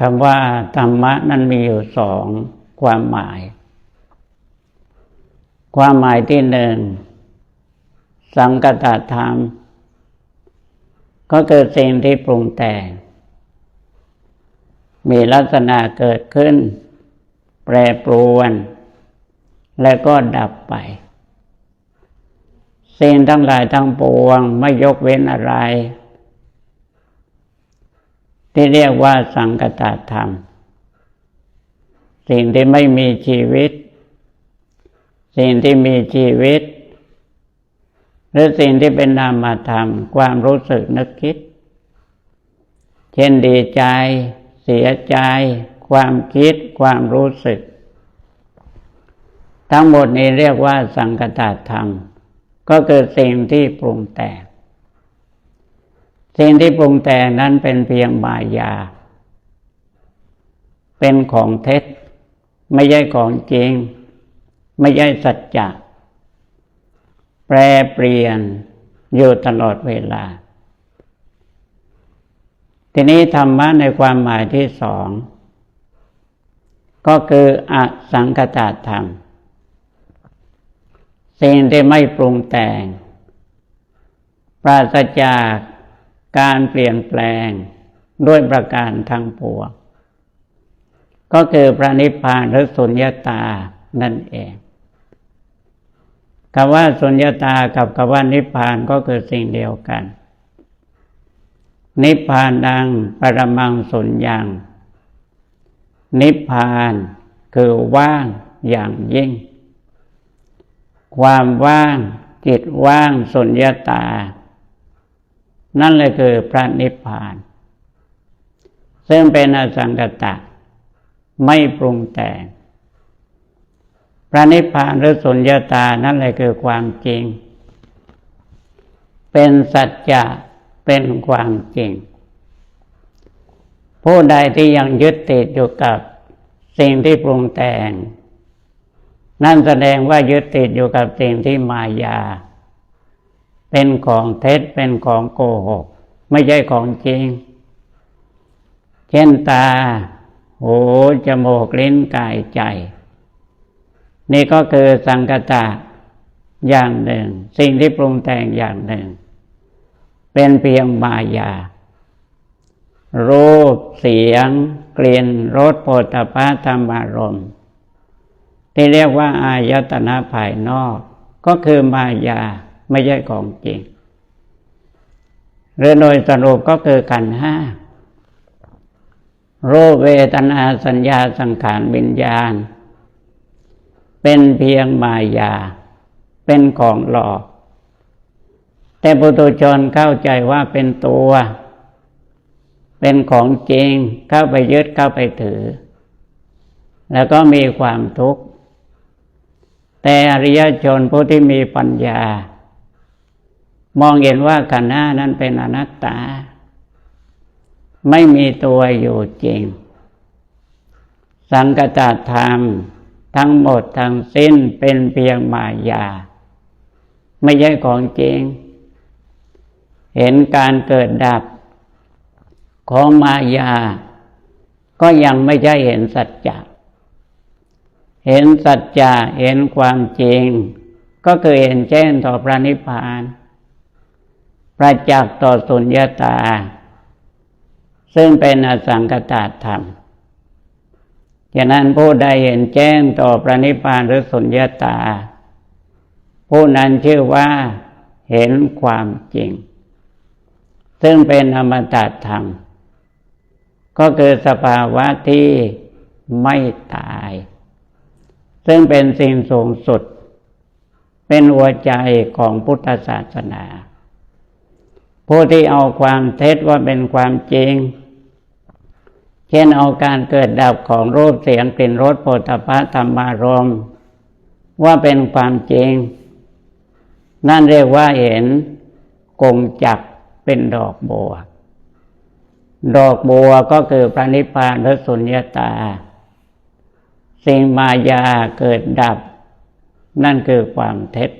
คำว่าธรรมะนั้นมีอยู่สองความหมาย ความหมายที่หนึ่ง สังกตธรรม ก็คือสิ่งที่ปรุงแต่ง มีลักษณะเกิดขึ้น แปรปรวน และก็ดับไป สิ่งทั้งหลายทั้งปวงไม่ยกเว้นอะไร ที่เรียกว่าสังกตธรรม สิ่งที่ไม่มีชีวิต สิ่งที่มีชีวิต หรือสิ่งที่เป็นนามธรรม ความรู้สึกนึกคิด เช่นดีใจ เสียใจ ความคิด ความรู้สึก ทั้งหมดนี้เรียกว่าสังกตธรรม ก็คือสิ่งที่ปรุงแต่ง สิ่งที่ปรุงแต่งนั้นเป็นเพียงมายา เป็นของเท็จ ไม่ใช่ของจริง ไม่ใช่สัจจะ แปรเปลี่ยนอยู่ตลอดเวลา ทีนี้ธรรมะในความหมายที่สอง ก็คืออสังคตธรรม สิ่งที่ไม่ปรุงแต่ง ปราศจาก การเปลี่ยนแปลงด้วยประการทั้งปวงก็คือพระนิพพานหรือสุญญาตานั่นเองคำว่าสุญญาตากับคำว่านิพพานก็คือสิ่งเดียวกัน นิพพานดังปรมังสุญญ์นิพพานคือว่างอย่างยิ่ง ความว่างจิตว่างสุญญาตา นั่นเลยคือพระนิพพาน ซึ่งเป็นอสังกตะ ไม่ปรุงแต่ง พระนิพพานหรือสุญญาตานั่นแหละคือความจริง เป็นสัจจะเป็นความจริง ผู้ใดที่ยังยึดติดอยู่กับสิ่งที่ปรุงแต่ง นั่นแสดงว่ายึดติดอยู่กับสิ่งที่มายา เป็นของเท็จเป็นของโกหก ไม่ใช่ของจริง เช่นตาหูจมูกลิ้นกายใจ นี่ก็คือสังกตะอย่างหนึ่ง สิ่งที่ปรุงแต่งอย่างหนึ่ง เป็นเพียงมายา รูปเสียง กลิ่นรสโผฏฐะธรรมารมณ์ที่เรียกว่าอายตนะภายนอก ก็คือมายา ไม่ใช่ของจริงหรือโดยสรุปก็คือขันห้ารูเวทนาสัญญาสังขารวิญญาณ เป็นเพียงมายา เป็นของหลอก แต่ปุถุชนเข้าใจว่าเป็นตัว เป็นของจริงเข้าไปยึดเข้าไปถือ แล้วก็มีความทุกข์ แต่อริยชนผู้ที่มีปัญญา มองเห็นว่าขันหน้านั้นเป็นอนัตตา ไม่มีตัวอยู่จริง สังกตธรรมทั้งหมดทั้งสิ้นเป็นเพียงมายา ไม่ใช่ของจริง เห็นการเกิดดับของมายา ก็ยังไม่ใช่เห็นสัจจะเห็นสัจจะเห็นความจริง ก็คือเห็นแจ้งต่อพระนิพพาน ประจักษ์ต่อสุญญาตา ซึ่งเป็นอสังกตธรรมฉะนั้นผู้ใดเห็นแจ้งต่อพระนิพพานหรือสุญญาตา ผู้นั้นชื่อว่าเห็นความจริง ซึ่งเป็นอมตะธรรม ก็คือสภาวะที่ไม่ตาย ซึ่งเป็นสิ่งสูงสุด เป็นหัวใจของพุทธศาสนา ผู้ที่เอาความเท็จว่าเป็นความจริง เช่นเอาการเกิดดับของรูปเสียงกลิ่นรสโผฏฐะธรรมารมว่าเป็นความจริง นั่นเรียกว่าเห็นกงจักเป็นดอกบัว ดอกบัวก็คือพระนิพพานและสุญญตา สิ่งมายาเกิดดับ นั่นคือความเท็จ